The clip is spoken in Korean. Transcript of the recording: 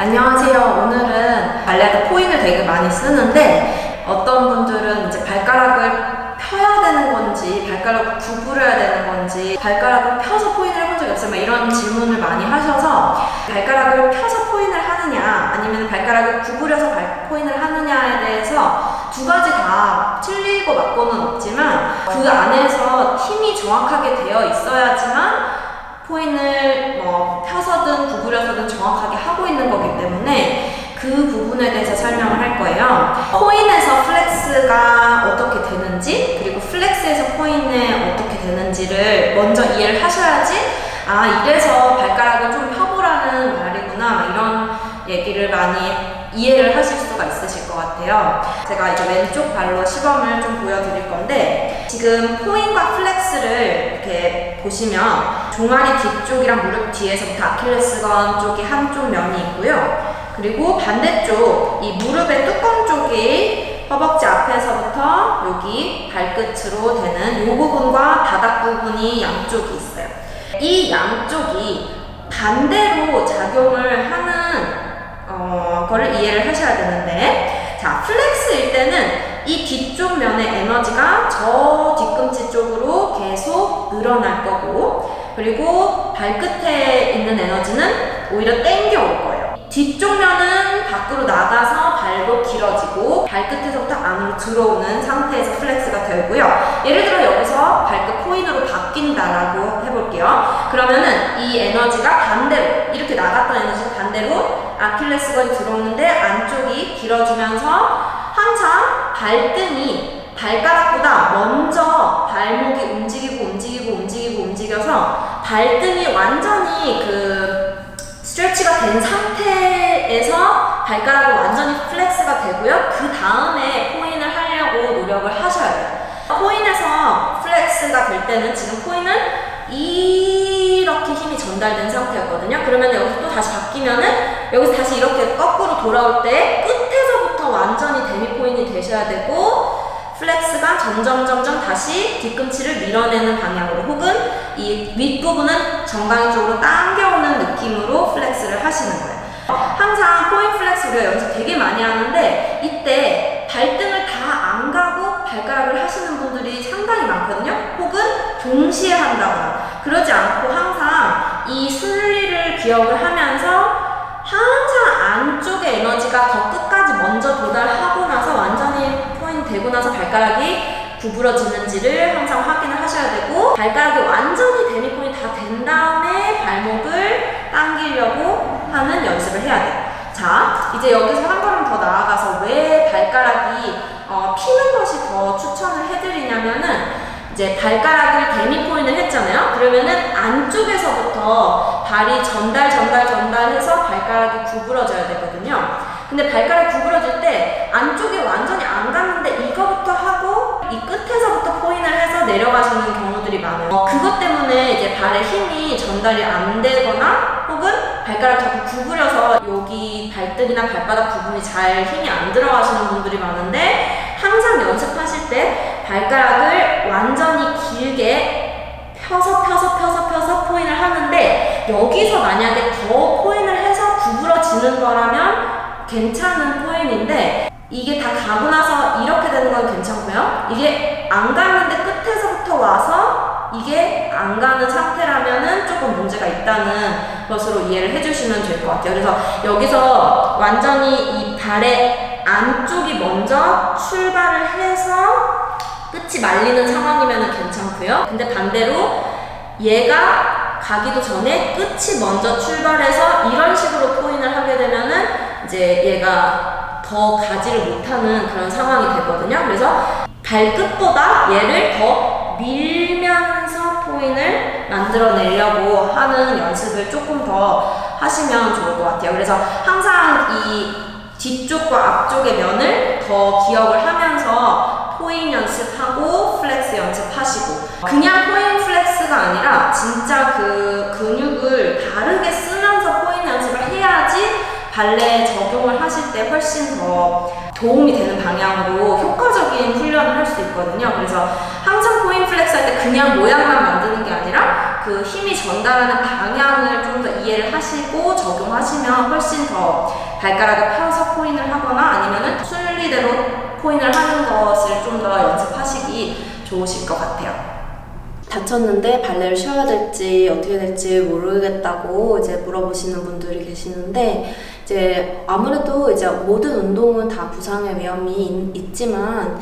안녕하세요. 오늘은 발레트 포인을 되게 많이 쓰는데 어떤 분들은 이제 발가락을 펴야 되는 건지 발가락을 구부려야 되는 건지 발가락을 펴서 포인을 해본 적이. 막 이런 질문을 많이 하셔서 발가락을 펴서 포인을 하느냐 아니면 발가락을 구부려서 발 포인을 하느냐에 대해서 두 가지 다 틀리고 맞고는 없지만 그 안에서 힘이 정확하게 되어 있어야지만 포인을 뭐 펴서든 구부려서든 정확하게 하고 있는 거기 때문에 그 부분에 대해서 설명을 할 거예요. 포인에서 플렉스가 어떻게 되는지 그리고 플렉스에서 포인에 어떻게 되는지를 먼저 이해를 하셔야지 아 이래서 발가락을 좀 펴보라는 말이구나 이런 얘기를 많이 이해를 하실 수가 있으실 것 같아요. 제가 이제 왼쪽 발로 시범을 좀 보여드릴 건데 지금 포인과 플렉스를 이렇게 보시면 종아리 뒤쪽이랑 무릎 뒤에서부터 아킬레스건 쪽이 한쪽 면이 있고요. 그리고 반대쪽 이 무릎의 뚜껑 쪽이 허벅지 앞에서부터 여기 발끝으로 되는 이 부분과 바닥 부분이 양쪽이 있어요. 이 양쪽이 반대로 작용을 하는 어, 거를 이해를 하셔야 되는데 자 플렉스일 때는 이 뒤쪽 면의 에너지가 저 뒤꿈치 쪽으로 계속 늘어날 거고 그리고 발끝에 있는 에너지는 오히려 땡겨 올 거예요. 뒤쪽 면은 밖으로 나가서 발도 길어지고 발끝에서부터 안으로 들어오는 상태에서 플렉스가 되고요. 예를 들어 여기서 발끝 포인으로 바뀐다라고 해볼게요. 그러면은 이 에너지가 반대로 이렇게 나갔던 에너지가 반대로 아킬레스건이 들어오는데 길어지면서 항상 발등이 발가락보다 먼저 발목이 움직이고 움직이고 움직이고 움직여서 발등이 완전히 그 스트레치가 된 상태에서 발가락이 완전히 플렉스가 되고요. 그 다음에 포인을 하려고 노력을 하셔야 돼요. 포인에서 플렉스가 될 때는 지금 포인은 이렇게 힘이 전달된 상태였거든요. 그러면 여기서 또 다시 바뀌면은 여기서 다시 이렇게 거꾸로 돌아올 때 끝에서부터 완전히 데미 포인이 되셔야 되고 플렉스가 점점 점점 다시 뒤꿈치를 밀어내는 방향으로 혹은 이 윗부분은 정강이 쪽으로 당겨오는 느낌으로 플렉스를 하시는 거예요. 항상 포인 플렉스 우리가 연습 되게 많이 하는데 이때 발등을 다 안 가고 발가락을 하시는 분들이 상당히 많거든요. 혹은 동시에 한다거나 그러지 않고 항상 이 순리를 기억을 하면서 항상 에너지가 더 끝까지 먼저 도달하고 나서 완전히 포인 되고 나서 발가락이 구부러지는지를 항상 확인을 하셔야 되고 발가락이 완전히 데미 포인이 다 된 다음에 발목을 당기려고 하는 연습을 해야 돼요. 자, 이제 여기서 한 걸음 더 나아가서 왜 발가락이 어, 피는 것이 더 추천을 해드리냐면은 이제 발가락을 데미 포인을 했잖아요. 그러면은 안쪽에서부터 발이 전달 전달 전달해서 발가락이 구부러져야 되거든요. 근데 발가락이 구부러질 때 안쪽에 완전히 안 갔는데 이거부터 하고 이 끝에서부터 포인을 해서 내려가시는 경우들이 많아요. 어, 그것 때문에 이제 발에 힘이 전달이 안 되거나 혹은 발가락 자꾸 구부려서 여기 발등이나 발바닥 부분이 잘 힘이 안 들어가시는 분들이 많은데 항상 연습하실 때 발가락을 완전히 길게 펴서 펴서 펴서 펴서 포인을 하는데 여기서 만약에 더 포인을 해서 구부러지는 거라면 괜찮은 포인인데 이게 다 가고 나서 이렇게 되는 건 괜찮고요. 이게 안 갔는데 끝에서부터 와서 이게 안 가는 상태라면은 조금 문제가 있다는 것으로 이해를 해주시면 될 것 같아요. 그래서 여기서 완전히 이 발의 안쪽이 먼저 출발을 해서 끝이 말리는 상황이면 괜찮고요. 근데 반대로 얘가 가기도 전에 끝이 먼저 출발해서 이런 식으로 포인을 하게 되면은 이제 얘가 더 가지를 못하는 그런 상황이 되거든요. 그래서 발끝보다 얘를 더 밀면서 포인을 만들어내려고 하는 연습을 조금 더 하시면 좋을 것 같아요. 그래서 항상 이 뒤쪽과 앞쪽의 면을 더 기억을 하면서 포인 연습하고 플렉스 연습하시고 그냥 포인 플렉스가 아니라 진짜 그 근육을 다르게 쓰면서 포인 연습을 해야지 발레 적용을 하실 때 훨씬 더 도움이 되는 방향으로 효과적인 훈련을 할 수 있거든요. 그래서 항상 포인 플렉스 할 때 그냥 모양만 만드는 게 아니라 그 힘이 전달하는 방향을 좀 더 이해를 하시고 적용하시면 훨씬 더 발가락을 펴서 포인을 하거나 아니면은 순리대로 포인을 하는 것을 좀 더 연습하시기 좋으실 것 같아요. 다쳤는데 발레를 쉬어야 될지 어떻게 될지 모르겠다고 이제 물어보시는 분들이 계시는데 이제 아무래도 이제 모든 운동은 다 부상의 위험이 있, 있지만